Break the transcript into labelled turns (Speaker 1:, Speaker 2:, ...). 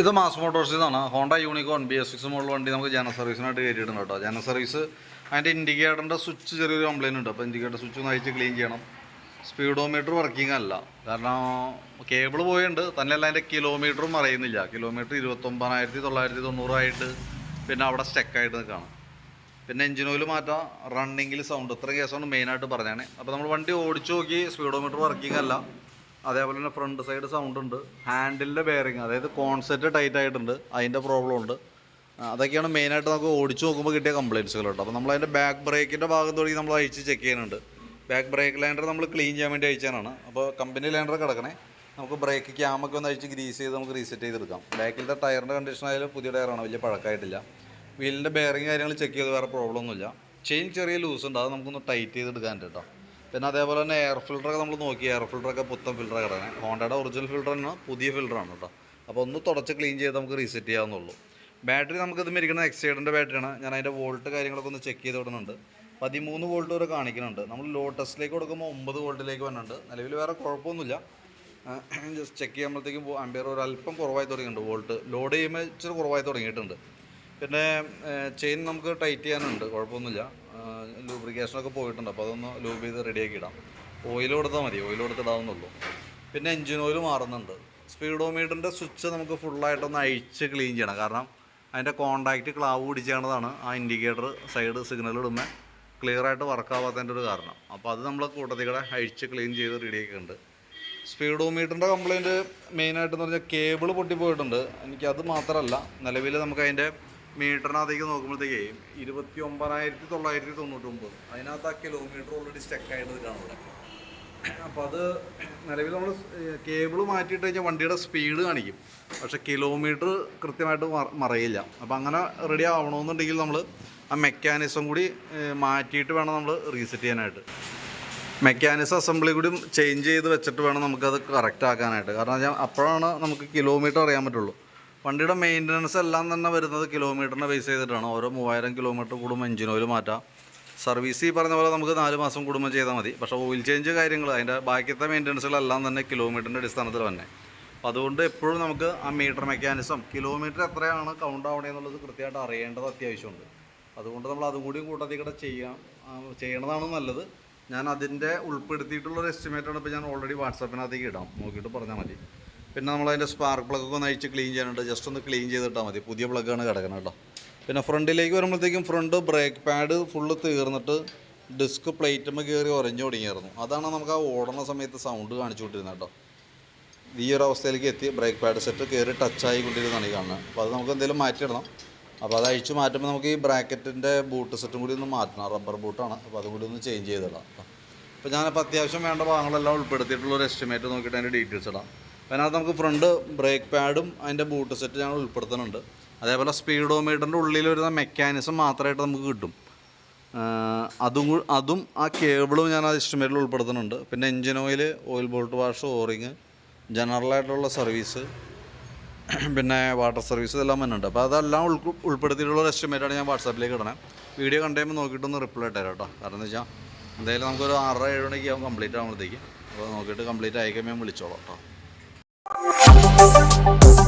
Speaker 1: ഇത് മാസ് മോട്ടോഴ്സിൽ നിന്നാണ് Honda Unicorn B S six model വണ്ടി നമുക്ക് ജന സർവീസിനായിട്ട് കയറ്റിയിട്ടുണ്ട് കേട്ടോ. ജന സർവീസ് അതിന്റെ ഇൻഡിക്കേറ്ററിന്റെ സ്വിച്ച് ചെറിയൊരു കംപ്ലയിന്റ് ഉണ്ട്. അപ്പോൾ ഇൻഡിക്കേറ്റർ സ്വിച്ച് ഒന്ന് ക്ലീൻ ചെയ്യണം. സ്പീഡോമീറ്റർ വർക്കിംഗ് അല്ല. കാരണം കേബിൾ പോയുണ്ട്. തന്നെയല്ല അതിന്റെ കിലോമീറ്ററും അറിയുന്നില്ല. കിലോമീറ്റർ ഇരുപത്തൊമ്പതിനായിരത്തി തൊള്ളായിരത്തി തൊണ്ണൂറായിട്ട് പിന്നെ അവിടെ സ്റ്റക്കായിട്ട് നിൽക്കുകയാണ് പിന്നെ എഞ്ചിൻ ഓയിൽ മാറ്റാം. റണ്ണിങ്ങിൽ സൗണ്ട് ഇത്ര കേസാണ് മെയിനായിട്ട് പറഞ്ഞാണ് അപ്പോൾ നമ്മൾ വണ്ടി ഓടിച്ചു നോക്കി സ്പീഡോമീറ്റർ വർക്കിംഗ് അല്ല. അതേപോലെ തന്നെ ഫ്രണ്ട് സൈഡ് സൗണ്ട് ഉണ്ട്. ഹാൻഡിലിന്റെ ബെയറിങ് അതായത് കോൺസെറ്റ് ടൈറ്റ് ആയിട്ടുണ്ട്. അതിന്റെ പ്രോബ്ലം ഉണ്ട്. അതൊക്കെയാണ് മെയിനായിട്ട് നമുക്ക് ഓടിച്ചു നോക്കുമ്പോൾ കിട്ടിയ കംപ്ലയിൻസുകൾ കേട്ടോ. അപ്പോൾ നമ്മൾ അതിന്റെ ബാക്ക് ബ്രേക്കിന്റെ ഭാഗം തുടങ്ങി നമ്മൾ അഴിച്ച് ചെക്ക് ചെയ്യാനുണ്ട് ബാക്ക് ബ്രേക്ക് ലാൻഡർ നമ്മൾ ക്ലീൻ ചെയ്യാൻ വേണ്ടി അയച്ചാണ് അപ്പോൾ കമ്പനി ലാൻഡർ കിടക്കണേ. നമുക്ക് ബ്രേക്ക് ക്യാമൊക്കെ ഒന്ന് അഴിച്ച് ഗ്രീസ് ചെയ്ത് നമുക്ക് റീസെറ്റ് ചെയ്തെടുക്കാം. ബാക്കിലത്തെ ടയറിന്റെ കണ്ടീഷൻ ആയാലും പുതിയ ടയറാണ് വലിയ പഴക്കമായിട്ടില്ല വീലിന്റെ ബെയറിങ് കാര്യങ്ങൾ ചെക്ക് ചെയ്ത് വേറെ പ്രോബ്ലം ഒന്നുമില്ല. ചെയിൻ ചെറിയ ലൂസ് ഉണ്ട്. അത് നമുക്കൊന്ന് ടൈറ്റ് ചെയ്തെടുക്കാൻ കേട്ടോ. പിന്നെ അതേപോലെ തന്നെ എയർ ഫിൽറ്ററൊക്കെ നമ്മൾ നോക്കി. എയർ ഫിൽറ്ററൊക്കെ പുത്തൻ ഫിൽറ്റർ കിടക്കുന്നത് ഹോണ്ടയുടെ ഒറിജിനൽ ഫിൽറ്റർ തന്നെ പുതിയ ഫിൽറ്ററാണ് കേട്ടോ. അപ്പോൾ ഒന്ന് തുടച്ച് ക്ലീൻ ചെയ്ത് നമുക്ക് റീസെറ്റ് ചെയ്യാവുന്നുള്ളൂ ബാറ്ററി നമുക്കിത് മേടിക്കുന്ന എക്സൈഡിന്റെ ബാറ്ററിയാണ് ഞാൻ അതിന്റെ വോൾട്ട് കാര്യങ്ങളൊക്കെ ഒന്ന് ചെക്ക് ചെയ്ത് വിടുന്നുണ്ട്. പതിമൂന്ന് വോൾട്ട് വരെ കാണിക്കുന്നുണ്ട്. നമ്മൾ ലോ ടെസ്റ്റിലേക്ക് കൊടുക്കുമ്പോൾ ഒമ്പത് വോൾട്ടിലേക്ക് വന്നിട്ടുണ്ട്. നിലവിൽ വേറെ കുഴപ്പമൊന്നുമില്ല. ജസ്റ്റ് ചെക്ക് ചെയ്യുമ്പോഴത്തേക്കും അമ്പയർ ഒരു അല്പം കുറവായി തുടങ്ങിയിട്ടുണ്ട്. വോൾട്ട് ലോഡ് ചെയ്യുമ്പോൾ ഇച്ചിരി കുറവായി തുടങ്ങിയിട്ടുണ്ട്. പിന്നെ ചെയിൻ നമുക്ക് ടൈറ്റ് ചെയ്യാനുണ്ട് കുഴപ്പമൊന്നുമില്ല. ലൂബ്രിക്കേഷനൊക്കെ പോയിട്ടുണ്ട് അപ്പോൾ അതൊന്ന് ലൂബ് ചെയ്ത് റെഡിയാക്കി ഇടാം. ഓയിൽ കൊടുത്താൽ മതി ഓയിൽ കൊടുത്തിടാവുന്നുള്ളൂ പിന്നെ എൻജിൻ ഓയിൽ മാറുന്നുണ്ട്. സ്പീഡോമീറ്ററിന്റെ സ്വിച്ച് നമുക്ക് ഫുള്ളായിട്ടൊന്ന് അഴിച്ച് ക്ലീൻ ചെയ്യണം. കാരണം അതിന്റെ കോണ്ടാക്റ്റ് ക്ലാവ് പിടിച്ചാണതാണ് ആ ഇൻഡിക്കേറ്റർ സൈഡ് സിഗ്നൽ ഇടുമ്പോൾ ക്ലിയർ ആയിട്ട് വർക്ക് ആവാത്തതിന്റെ ഒരു കാരണം. അപ്പോൾ അത് നമ്മൾ കൂട്ടത്തിൽ കൂടെ അഴിച്ച് ക്ലീൻ ചെയ്ത് റെഡിയാക്കിയിട്ടുണ്ട്. സ്പീഡോമീറ്ററിന്റെ കംപ്ലയിന്റ് മെയിനായിട്ടെന്ന് പറഞ്ഞാൽ കേബിൾ പൊട്ടിപ്പോയിട്ടുണ്ട്. എനിക്ക് അത് മാത്രമല്ല നിലവിൽ നമുക്ക് അതിന്റെ മീറ്ററിനകത്തേക്ക് നോക്കുമ്പോഴത്തേക്ക് ഇരുപത്തി ഒമ്പതിനായിരത്തി തൊള്ളായിരത്തി തൊണ്ണൂറ്റൊമ്പത് അതിനകത്ത് ആ കിലോമീറ്റർ ഓൾറെഡി സ്റ്റക്കായിട്ട് നിൽക്കുകയാണ് ഇവിടെ അപ്പോൾ അത് നിലവിൽ നമ്മൾ കേബിൾ മാറ്റിയിട്ട് കഴിഞ്ഞാൽ വണ്ടിയുടെ സ്പീഡ് കാണിക്കും. പക്ഷെ കിലോമീറ്റർ കൃത്യമായിട്ട് മറ- മറയില്ല. അപ്പോൾ അങ്ങനെ റെഡി ആവണമെന്നുണ്ടെങ്കിൽ നമ്മൾ ആ മെക്കാനിസം കൂടി മാറ്റിയിട്ട് വേണം നമ്മൾ റീസെറ്റ് ചെയ്യാനായിട്ട്. മെക്കാനിസം അസംബ്ലി കൂടി ചേഞ്ച് ചെയ്ത് വെച്ചിട്ട് വേണം നമുക്കത് കറക്റ്റ് ആക്കാനായിട്ട്. കാരണം അപ്പോഴാണ് നമുക്ക് കിലോമീറ്റർ അറിയാൻ പറ്റുള്ളൂ. വണ്ടിയുടെ മെയിന്റനൻസ് എല്ലാം തന്നെ വരുന്നത് കിലോമീറ്ററിനെ ബേസ് ചെയ്തിട്ടാണ്. ഓരോ മൂവായിരം കിലോമീറ്റർ കൂടുമ്പോൾ എഞ്ചിൻ ഓയിൽ മാറ്റാം. സർവീസ് ഈ പറഞ്ഞ പോലെ നമുക്ക് നാല് മാസം കൂടുമ്പോൾ ചെയ്താൽ മതി. പക്ഷേ ഓയിൽ ചേഞ്ച് കാര്യങ്ങൾ അതിന്റെ ബാക്കിയത്തെ മെയിന്റനൻസുകളെല്ലാം തന്നെ കിലോമീറ്ററിന്റെ അടിസ്ഥാനത്തിൽ തന്നെ അപ്പോൾ അതുകൊണ്ട് എപ്പോഴും നമുക്ക് ആ മീറ്റർ മെക്കാനിസം കിലോമീറ്റർ എത്രയാണ് കൗണ്ട് ആവണേ എന്നുള്ളത് കൃത്യമായിട്ട് അറിയേണ്ടത് അത്യാവശ്യമുണ്ട്. അതുകൊണ്ട് നമ്മൾ അതും കൂടി കൂട്ടത്തിൽ കൂടെ ചെയ്യാം. ചെയ്യണതാണ് നല്ലത്. ഞാൻ അതിന്റെ ഉൾപ്പെടുത്തിയിട്ടുള്ളൊരു എസ്റ്റിമേറ്റാണ് ഇപ്പോൾ ഞാൻ ഓൾറെഡി വാട്സാപ്പിനകത്തേക്ക് ഇടാം. നോക്കിയിട്ട് പറഞ്ഞാൽ മതി. പിന്നെ നമ്മൾ അതിന്റെ സ്പാർക്ക് പ്ലഗൊക്കെ ഒന്ന് അഴിച്ച് ക്ലീൻ ചെയ്യാനുണ്ട്. ജസ്റ്റ് ഒന്ന് ക്ലീൻ ചെയ്തിട്ടാൽ മതി. പുതിയ പ്ലഗാണ് കിടക്കുന്നത് കേട്ടോ. പിന്നെ ഫ്രണ്ടിലേക്ക് വരുമ്പോഴത്തേക്കും ഫ്രണ്ട് ബ്രേക്ക് പാഡ് ഫുള്ള് തീർന്നിട്ട് ഡിസ്ക് പ്ലേറ്റുമ്പോൾ കയറി ഉറഞ്ഞു തുടങ്ങിയായിരുന്നു. അതാണ് നമുക്ക് ആ ഓടുന്ന സമയത്ത് സൗണ്ട് കാണിച്ചു കൊണ്ടിരുന്നത് കേട്ടോ. ഈ ഒരു അവസ്ഥയിലേക്ക് എത്തി. ബ്രേക്ക് പാഡ് സെറ്റ് കയറി ടച്ച് ആയിക്കൊണ്ടിരുന്നതാണ് ഈ കാണുന്നത്. അപ്പോൾ അത് നമുക്ക് എന്തെങ്കിലും മാറ്റിയിടണം. അപ്പോൾ അത് അഴിച്ച് മാറ്റുമ്പോൾ നമുക്ക് ഈ ബ്രാക്കറ്റിന്റെ ബൂട്ട് സെറ്റും കൂടി ഒന്ന് മാറ്റണം. റബ്ബർ ബൂട്ടാണ് അപ്പോൾ അതും കൂടി ഒന്ന് ചേഞ്ച് ചെയ്തിടാം. അപ്പോൾ ഞാനിപ്പോൾ അത്യാവശ്യം വേണ്ട ഭാഗങ്ങളെല്ലാം ഉൾപ്പെടുത്തിയിട്ടുള്ള ഒരു എസ്റ്റിമേറ്റ് നോക്കിയിട്ട് അതിന്റെ ഡീറ്റെയിൽസ് ഇടാം. അതിനകത്ത് നമുക്ക് ഫ്രണ്ട് ബ്രേക്ക് പാഡും അതിന്റെ ബൂട്ട് സെറ്റ് ഞങ്ങൾ ഉൾപ്പെടുത്തുന്നുണ്ട്. അതേപോലെ സ്പീഡോമീറ്ററിന്റെ ഉള്ളിൽ വരുന്ന മെക്കാനിസം മാത്രമായിട്ട് നമുക്ക് കിട്ടും. അതും അതും ആ കേബിളും ഞാൻ ആ എസ്റ്റിമേറ്റിൽ ഉൾപ്പെടുത്തുന്നുണ്ട്. പിന്നെ engine oil oil bolt wash O ring ജനറലായിട്ടുള്ള service പിന്നെ വാട്ടർ സർവീസ് ഇതെല്ലാം വന്നിട്ടുണ്ട്. അപ്പോൾ അതെല്ലാം ഉൾ ഉൾപ്പെടുത്തിയിട്ടുള്ള എസ്റ്റിമേറ്റാണ് ഞാൻ വാട്സാപ്പിലേക്ക് ഇടണേ. വീഡിയോ കണ്ടു കഴിയുമ്പോൾ നോക്കിയിട്ടൊന്ന് റിപ്ലൈ ഇട്ടേരാം കേട്ടോ. കാരണം എന്താ വെച്ചാൽ എന്തായാലും നമുക്കൊരു ആറര ഏഴ് മണിക്ക് ആകും കംപ്ലീറ്റ് ആകുമ്പോഴത്തേക്ക് അപ്പോൾ നോക്കിയിട്ട് കംപ്ലീറ്റ് ആയി കഴിയുമ്പോൾ വിളിച്ചോളാം കേട്ടോ. Thank